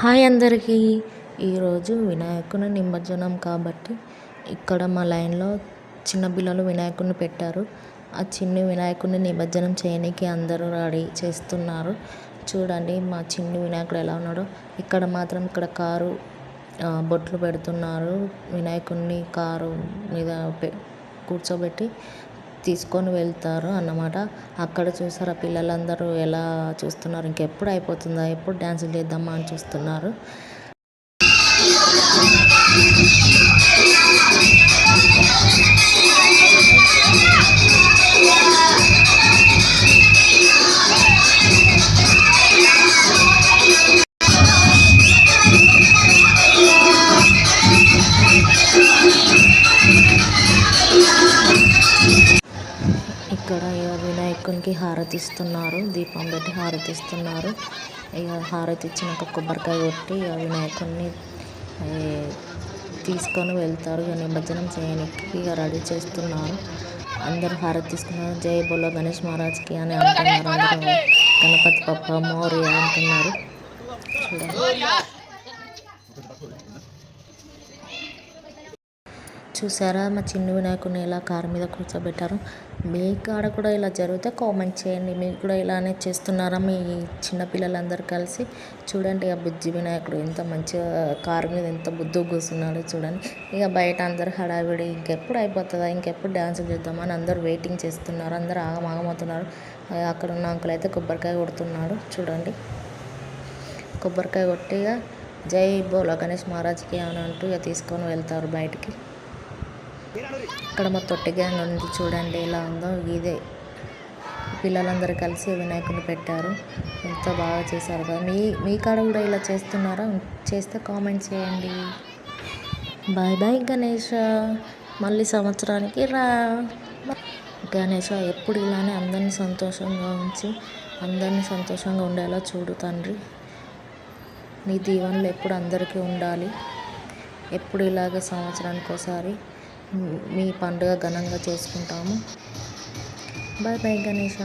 Hi అందరికీ. ఈరోజు వినాయకుని నిమజ్జనం కాబట్టి ఇక్కడ మా లైన్లో చిన్న పిల్లలు వినాయకుడిని పెట్టారు. ఆ చిన్ని వినాయకుడిని నిమజ్జనం చేయడానికి అందరూ రెడీ చేస్తున్నారు. చూడండి మా చిన్ని వినాయకుడు ఎలా ఉన్నాడో. ఇక్కడ మాత్రం ఇక్కడ కారు బొట్లు పెడుతున్నారు. వినాయకుడిని కారు మీద కూర్చోబెట్టి తీసుకొని వెళ్తారు అన్నమాట. అక్కడ చూసారా పిల్లలందరూ ఎలా చూస్తున్నారు? ఇంకెప్పుడు అయిపోతుందా? ఎప్పుడు డ్యాన్సులు చేద్దామా అని చూస్తున్నారు. ఇక హారతి ఇస్తున్నారు దీపం పెట్టి హారతి ఇస్తున్నారు ఇక హారతి ఇచ్చినాక కొబ్బరికాయ కొట్టి వినాయకుడిని తీసుకొని వెళ్తారు. ఇక నిమజ్జనం చేయడానికి ఇక రెడీ చేస్తున్నారు. అందరూ హారతి తీసుకున్నారు జై బోలో గణేష్ మహారాజ్కి అని అంటున్నారు. అందరూ గణపతి పప్ప మోరి అంటున్నారు. చూడండి. చూసారా? మా చిన్న వినాయకుడిని ఎలా కారు మీద కూర్చోబెట్టారు? మీ కాడ కూడా ఇలా జరిగితే కామెంట్ చేయండి. మీకు కూడా ఇలానే చేస్తున్నారా? మీ చిన్నపిల్లలందరూ కలిసి చూడండి. ఆ బుజ్జి వినాయకుడు ఎంత మంచిగా కారు మీద ఎంత బుద్ధు కూర్చున్నాడో చూడండి. ఇక బయట అందరు హడావిడి ఇంకెప్పుడు అయిపోతుందా? ఇంకెప్పుడు డ్యాన్స్ చేద్దామని అందరూ వెయిటింగ్ చేస్తున్నారు. అందరూ ఆగమాగమవుతున్నారు. అక్కడ ఉన్న అంకుల్ అయితే కొబ్బరికాయ కొడుతున్నాడు. చూడండి. కొబ్బరికాయ కొట్టి ఇక జై బోలో గణేష్ మహారాజ్కి అని అంటూ ఇక తీసుకొని వెళ్తారు బయటికి. ఇక్కడ మా తొట్టి గ్యాంగ్ ఉంది చూడండి ఎలా ఉందో. ఇదే పిల్లలందరూ కలిసి వినాయకుని పెట్టారు. ఎంత బాగా చేశారు కదా. మీ మీ కాడ కూడా ఇలా చేస్తున్నారా? చేస్తే కామెంట్ చేయండి. బాయ్ బాయ్ గణేష మళ్ళీ సంవత్సరానికి రా. గణేష ఎప్పుడు ఇలానే అందరినీ సంతోషంగా ఉంచి. అందరినీ సంతోషంగా ఉండేలా చూడు తండ్రి. నీ దీవెనలు ఎప్పుడు అందరికీ ఉండాలి. ఎప్పుడు ఇలాగే సంవత్సరానికి ఒకసారి మీ పండుగ ఘనంగా చేసుకుంటాము. Bye bye Ganesha.